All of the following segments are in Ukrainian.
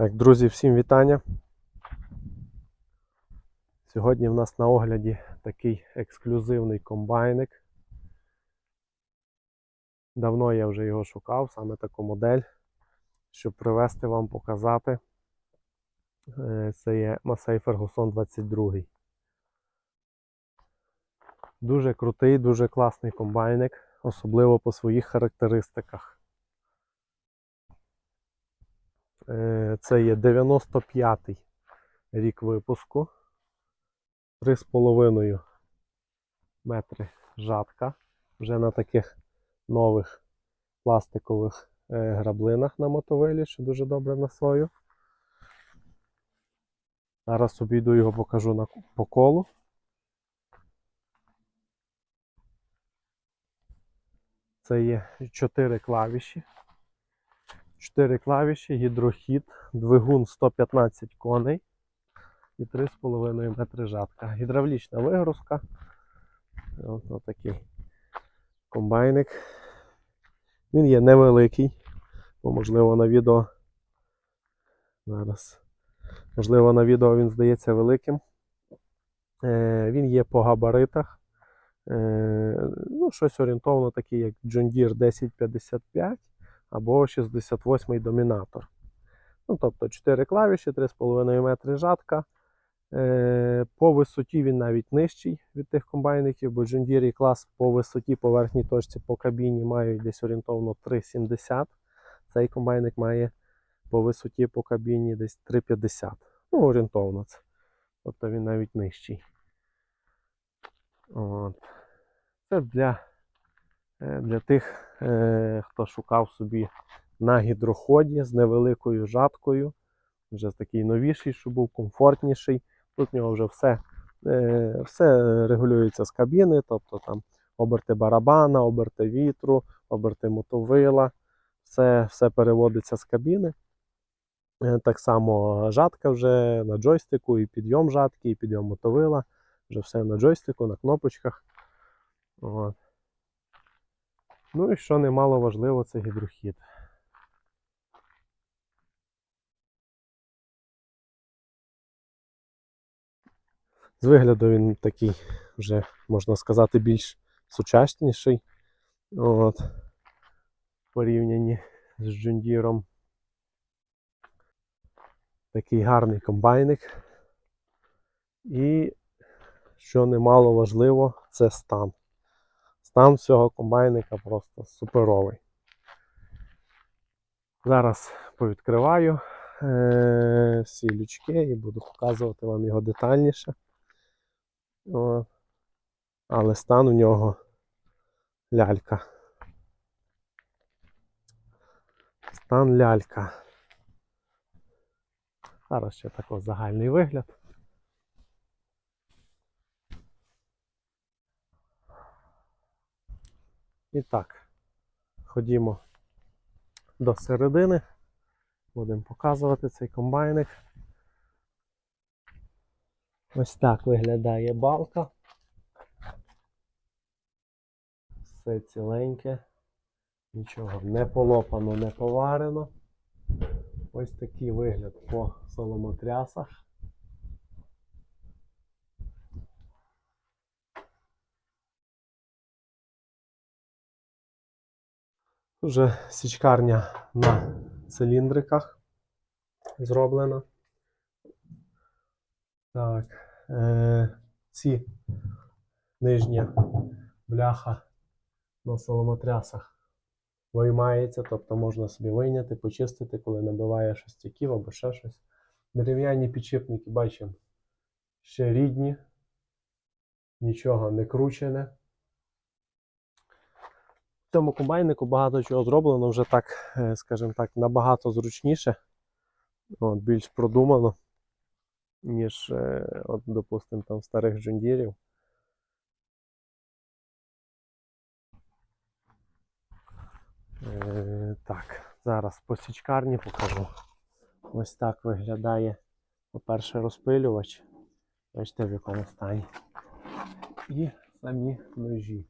Так, друзі, всім вітання. Сьогодні в нас на огляді такий ексклюзивний комбайник. Давно я вже його шукав, саме таку модель, щоб привезти вам показати. Е, Це є Massey Ferguson 22. Дуже крутий, дуже класний комбайник, особливо по своїх характеристиках. Е, Це є 95-й рік випуску. 3,5 метри жатка. Вже на таких нових пластикових е, граблинах на мотовилі, що дуже добре на свою. Зараз обійду його покажу на, по колу. Це є 4 клавіші. 4 клавіші, гідрохід, двигун 115 коней і 3,5 метри жатка. Гідравлічна вигрузка. Ось такий комбайник. Він є невеликий, бо можливо на відео. Зараз. Можливо, на відео він здається великим. Е, він є по габаритах. Е, ну, щось орієнтовно таке, як John Deere 1055 або 68-й домінатор. Ну, тобто 4 клавіші, 3,5 метри жатка. Е, по висоті він навіть нижчий від тих комбайників, бо John Deere і клас по висоті по верхній точці по кабіні мають десь орієнтовно 3,70. Цей комбайник має по висоті по кабіні десь 3,50. Ну, орієнтовно це. Тобто він навіть нижчий. От. Це для, для тих, е, хто шукав собі на гідроході з невеликою жаткою. Вже такий новіший, щоб був комфортніший. Тут в нього вже все, е, все регулюється з кабіни, тобто там оберти барабана, оберти вітру, оберти мотовила, все, все переводиться з кабіни. Е, Так само жатка вже на джойстику, і підйом жатки, і підйом мотовила. Вже все на джойстику, на кнопочках. От. Ну і що немало важливо, це гідрохід. З вигляду він такий, вже можна сказати, більш сучасніший. От. Порівнянні з Джундіром. Такий гарний комбайник. І, що немало важливо, це стан. Стан цього комбайника просто суперовий. Зараз повідкриваю е- всі лючки і буду показувати вам його детальніше. О, але стан у нього лялька. Стан лялька. Зараз ще такий загальний вигляд. І так, ходімо до середини. Будемо показувати цей комбайник. Ось так виглядає балка. Все ціленьке. Нічого не полопано, не поварено. Ось такий вигляд по соломотрясах. Вже січкарня на циліндриках зроблена. Так, е, ці нижня бляха на соломотрясах виймається, тобто можна собі вийняти, почистити, коли набиває шостяків або ще щось. Дерев'яні підшипники, бачимо, ще рідні, нічого не кручене. В цьому комбайнику багато чого зроблено вже так, е, скажімо так, набагато зручніше, от, більш продумано ніж, е, от, допустимо, там старих джундірів. Е, так, зараз по січкарні покажу. Ось так виглядає, по-перше, розпилювач. Бачите, в якому стані. І самі ножі.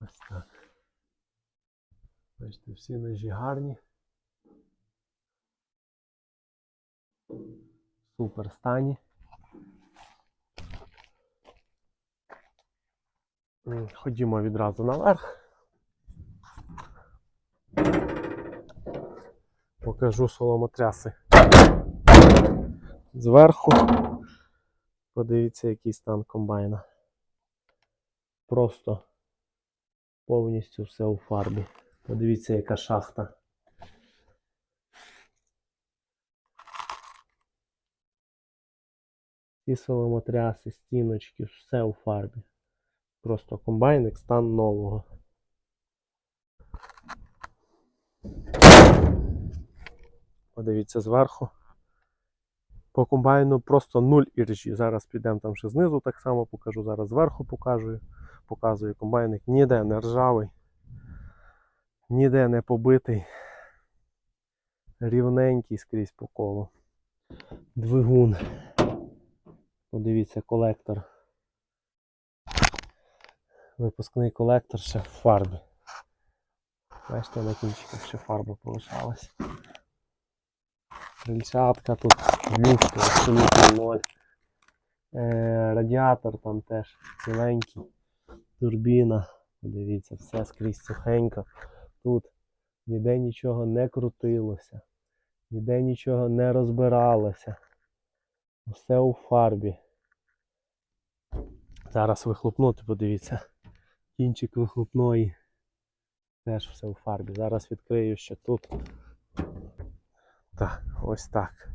Ось так. Бачите, всі ножі гарні. Супер стані. Ходімо відразу наверх. Покажу соломотряси. Зверху. Подивіться, який стан комбайна. Просто повністю все у фарбі. Подивіться, яка шахта. Ці соломотряси, стіночки, все у фарбі. Просто комбайник стан нового. Подивіться зверху. По комбайну просто нуль іржі. Зараз підемо там ще знизу, так само покажу. Зараз зверху покажу. Показую комбайник. Ніде не ржавий, ніде не побитий. Рівненький скрізь по колу. Двигун. Подивіться, колектор. Випускний колектор ще в фарбі. Бачите, на кінчиках ще фарба полишалась. Крильчатка тут люфту абсолютно ноль. Е, радіатор там теж ціленький. Турбіна. Подивіться, все скрізь сухенько. Тут ніде нічого не крутилося, ніде нічого не розбиралося. Все у фарбі. Зараз вихлопнути, подивіться. Кінчик вихлопної. Теж все у фарбі. Зараз відкрию ще тут. Так, ось так.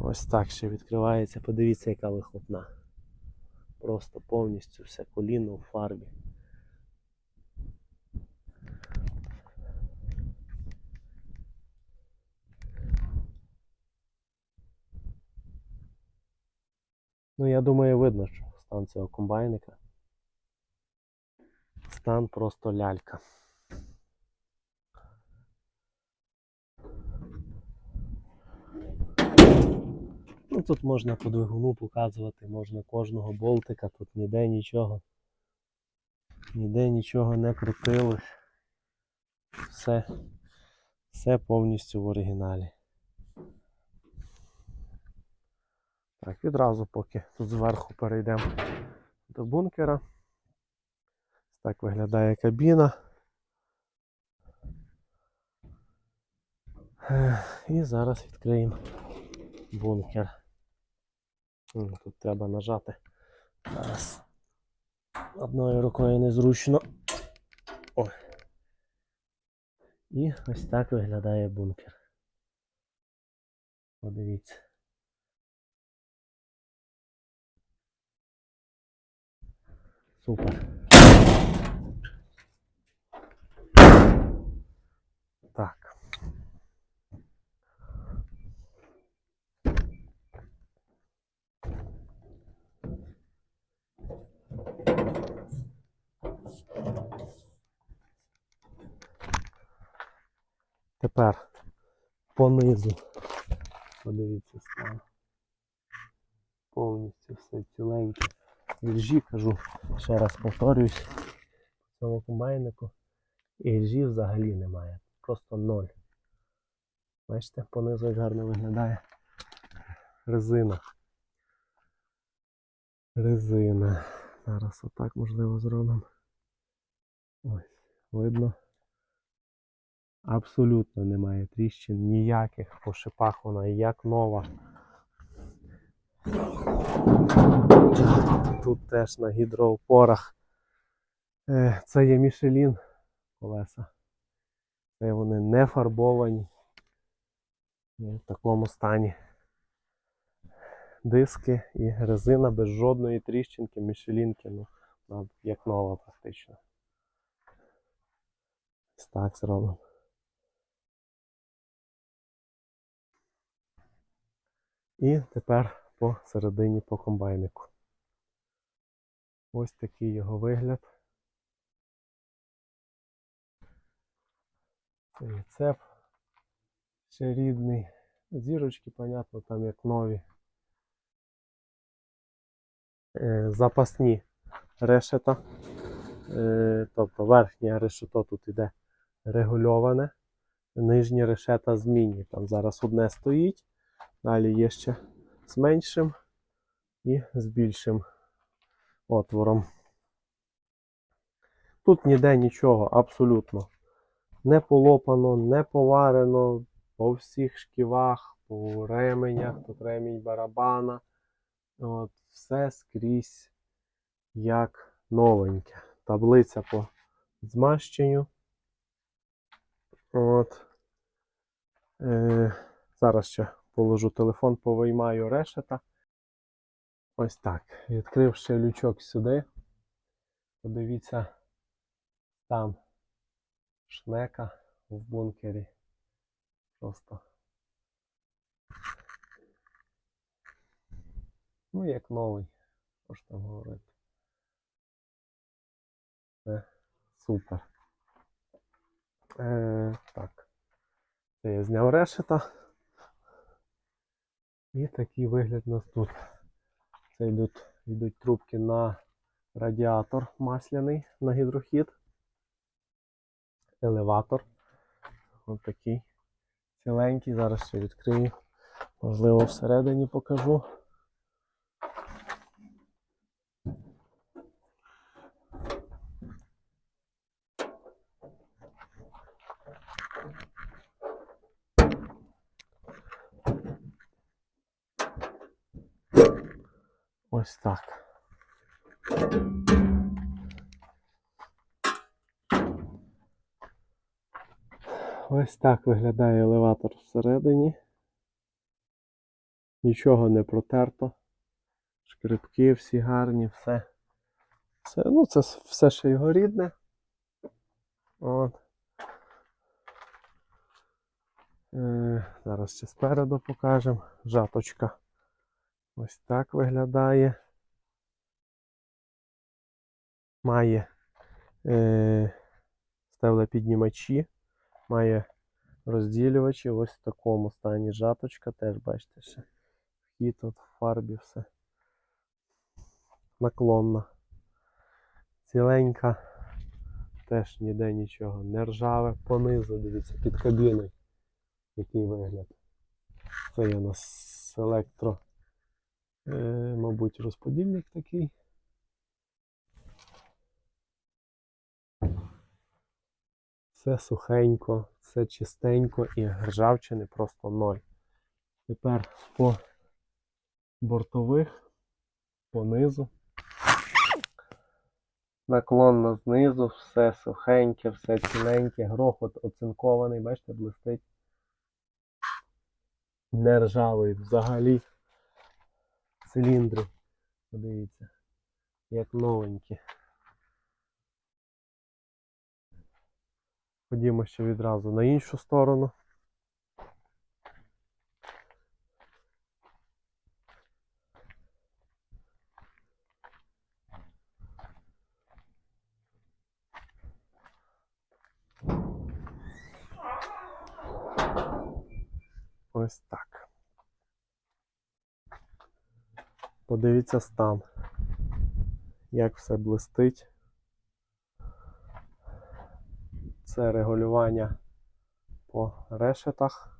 Ось так ще відкривається. Подивіться, яка вихлопна. Просто повністю все коліно у фарбі. Ну, я думаю, видно, що стан цього комбайника. Стан просто лялька. Ну, тут можна по двигуну показувати, можна кожного болтика, тут ніде нічого. Ніде нічого не крутилось. Все, все повністю в оригіналі. Так, відразу поки тут зверху перейдемо до бункера. Так виглядає кабіна. І зараз відкриємо бункер. Тут треба нажати. Зараз. Одною рукою незручно. О. І ось так виглядає бункер. Подивіться. Супер. Так. Тепер понизу. Подивіться стан. Повністю все ціленьке. Віржі кажу, ще раз повторюсь, в цьому комбайнику іржі взагалі немає. Просто ноль. Бачите, понизу як гарно виглядає. Резина. Резина. Зараз отак можливо зробимо. Ось, видно. Абсолютно немає тріщин, ніяких по шипах вона як нова. Тут теж на гідроопорах. Е, Це є Мішелін колеса. Це вони не фарбовані. В такому стані. Диски і резина без жодної тріщинки, мішелінки, ну, як нова практично. Ось так зробимо. І тепер по середині по комбайнику. Ось такий його вигляд. Це цеп. Ще рідний. Зірочки, понятно, там як нові. Е, запасні решета. Е, тобто верхнє решето тут іде регульоване. Нижні решета змінні. Там зараз одне стоїть. Далі є ще з меншим і з більшим отвором. Тут ніде нічого абсолютно не полопано, не поварено по всіх шківах, по ременях, тут ремінь барабана. От, все скрізь як новеньке. Таблиця по змащенню. От. Е, зараз ще положу телефон, повиймаю решета. Ось так. Відкрив ще лючок сюди. Подивіться, там шнека в бункері. Просто. Ну, як новий. Що ж там говорити. Це супер. Е, так. Це я зняв решета. І такий вигляд у нас тут. Це йдуть, йдуть трубки на радіатор масляний на гідрохід. Елеватор. Ось такий ціленький. Зараз ще відкрию. Можливо, всередині покажу. Ось так. Ось так виглядає елеватор всередині. Нічого не протерто. Шкрипки всі гарні, все. Все, ну, це все ще його рідне. От. Е, зараз ще спереду покажемо. Жаточка. Ось так виглядає. Має е, стеблопіднімачі, має розділювачі. Ось в такому стані жаточка. Теж бачите ще. Вхід от в фарбі все. Наклонна. Ціленька. Теж ніде нічого. Не ржаве. Понизу, дивіться, під кабіною. Який вигляд. Це є у нас електро. Е, мабуть, розподільник такий. Все сухенько, все чистенько і ржавчини просто ноль. Тепер по бортових, по низу. Наклонно знизу, все сухеньке, все ціленьке, грохот оцинкований, бачите, блистить. Не ржавий взагалі. Циліндри. Подивіться, як новенькі. Ходімо ще відразу на іншу сторону. Ось так. Подивіться стан, як все блистить. Це регулювання по решетах.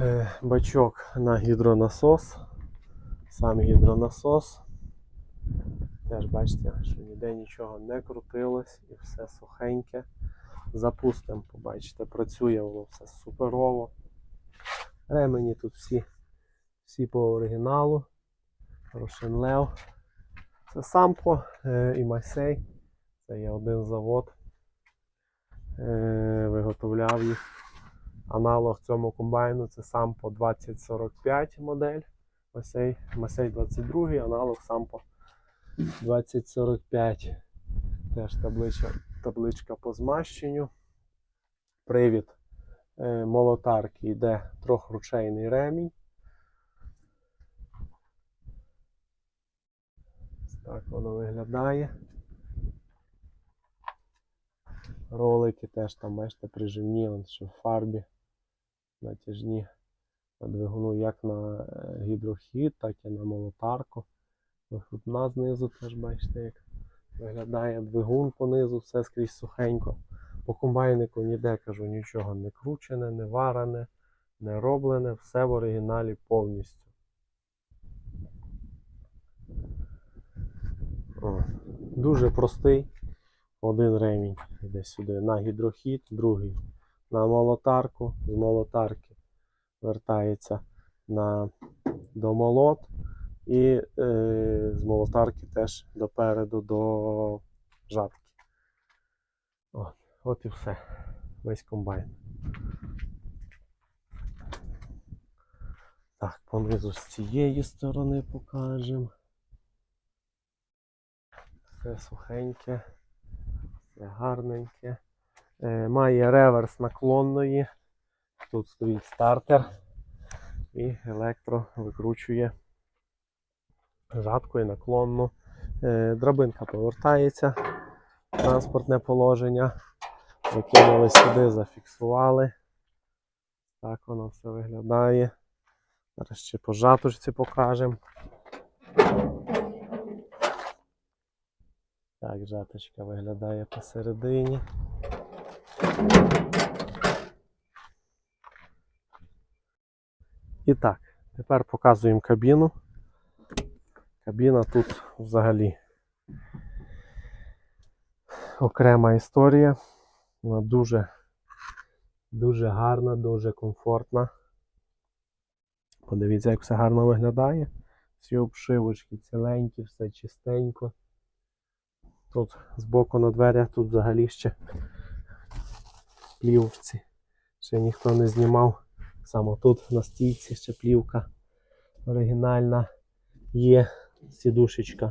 Е, Бачок на гідронасос. Сам гідронасос. Теж бачите, що ніде нічого не крутилось і все сухеньке. Запустимо, побачите, працює воно все суперово. Ремені тут всі, всі по оригіналу. Рошенлев. Це Сампо е, і Масей. Це є один завод. Е, виготовляв їх. Аналог цьому комбайну це Сампо 2045 модель. Масей, Масей 22, аналог Сампо 2045. Теж табличка, табличка по змащенню. Привід е, молотарки йде трьохручейний ремінь. Так воно виглядає. Ролики теж там, бачите, прижимні, он, що в фарбі натяжні на двигуну як на е, гідрохід, так і на молотарку. Вихлопна знизу теж бачите, як Виглядає двигун понизу, все скрізь сухенько. По комбайнику ніде кажу нічого не кручене, не варене, не роблене, все в оригіналі повністю. О, дуже простий. Один ремінь йде сюди на гідрохід, другий на молотарку, з молотарки вертається на домолот і е, з молотарки теж допереду до жатки. От, от і все. Весь комбайн. Так, понизу з цієї сторони покажемо. Все сухеньке, все гарненьке. Е, має реверс наклонної. Тут стоїть стартер і електро викручує жаткою наклонну. Е, драбинка повертається. Транспортне положення. Закинули сюди, зафіксували. Так воно все виглядає. Зараз ще по жаточці покажемо. Так, жаточка виглядає посередині. І так, тепер показуємо кабіну. Кабіна тут взагалі окрема історія. Вона дуже, дуже гарна, дуже комфортна. Подивіться, як все гарно виглядає. Всі обшивочки ціленькі, все чистенько. Тут збоку на дверях, тут взагалі ще плівці. Ще ніхто не знімав. Саме тут на стійці ще плівка оригінальна. Є сідушечка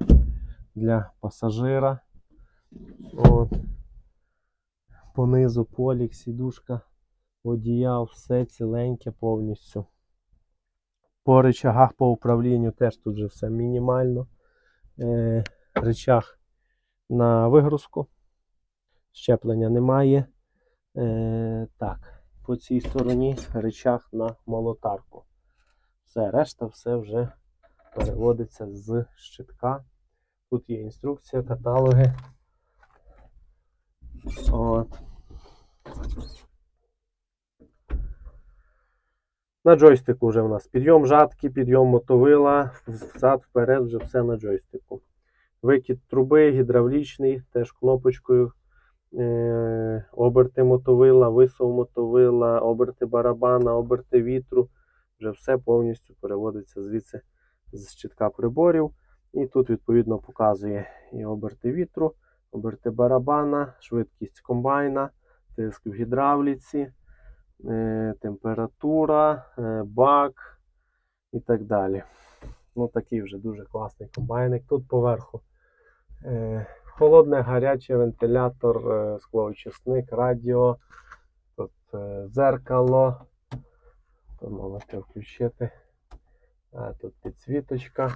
для пасажира. От. Понизу полік, сідушка, водія, все ціленьке повністю. По речагах по управлінню теж тут вже все мінімально. Е, речах на вигрузку. Щеплення немає. Е, так, по цій стороні речах на молотарку. Все, решта все вже переводиться з щитка. Тут є інструкція, каталоги. От. На джойстику вже в нас підйом жатки, підйом мотовила, взад, вперед, вже все на джойстику. Викид труби, гідравлічний, теж кнопочкою. Е, оберти мотовила, висов мотовила, оберти барабана, оберти вітру. Вже все повністю переводиться звідси з щитка приборів. І тут, відповідно, показує і оберти вітру, оберти барабана, швидкість комбайна, тиск в гідравліці, е, температура, е, бак і так далі. Ну, такий вже дуже класний комбайник. Тут поверху холодне, гаряче, вентилятор, е, склоочисник, радіо, тут е, дзеркало. Тут можете включити. А, тут підсвіточка.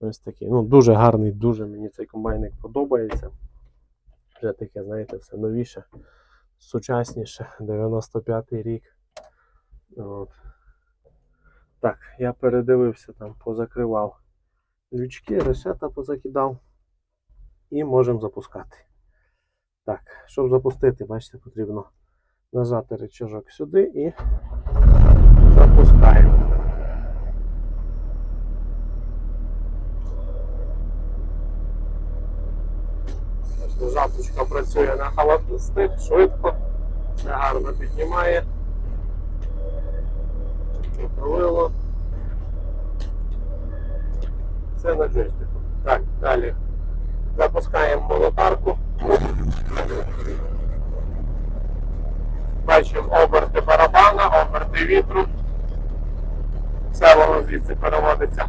Ось такий. Ну, дуже гарний, дуже мені цей комбайник подобається. Вже таке, знаєте, все новіше, сучасніше, 95-й рік. От. Так, я передивився там, позакривав лючки, решета позакидав. І можемо запускати. Так, щоб запустити, бачите, потрібно нажати рычажок сюди і запускаємо. Жаточка працює на холостих, швидко, все гарно піднімає. Управило. Це на джойстику. Так, далі. Запускаємо молотарку. Бачимо оберти барабана, оберти вітру. Все воно звідси переводиться.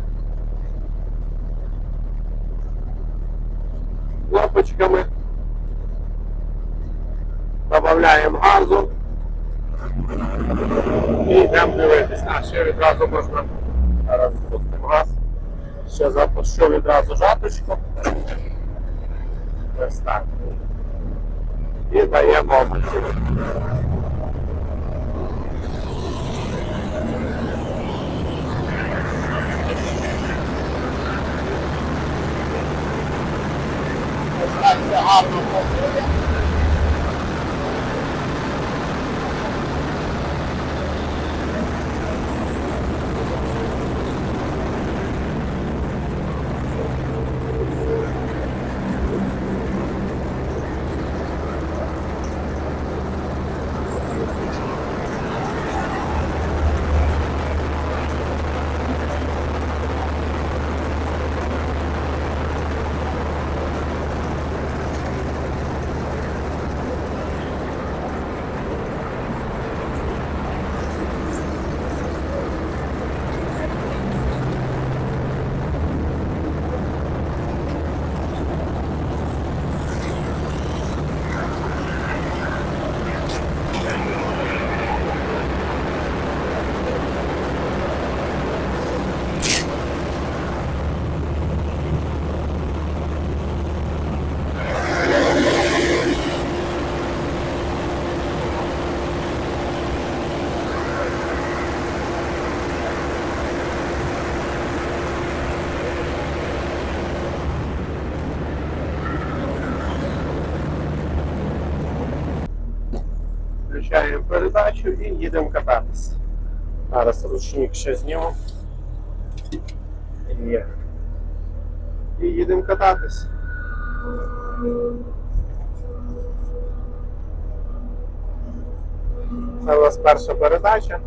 Кнопочками. Додаємо газу. І йдемо дивитися. А ще відразу можна. Зараз спустимо газ. Ще запущу відразу жаточку. Ось так. І даємо оберти. все гарно Включаємо передачу і їдемо кататись. Зараз ручник ще зніму. Є. І їдемо кататись. Це у нас перша передача.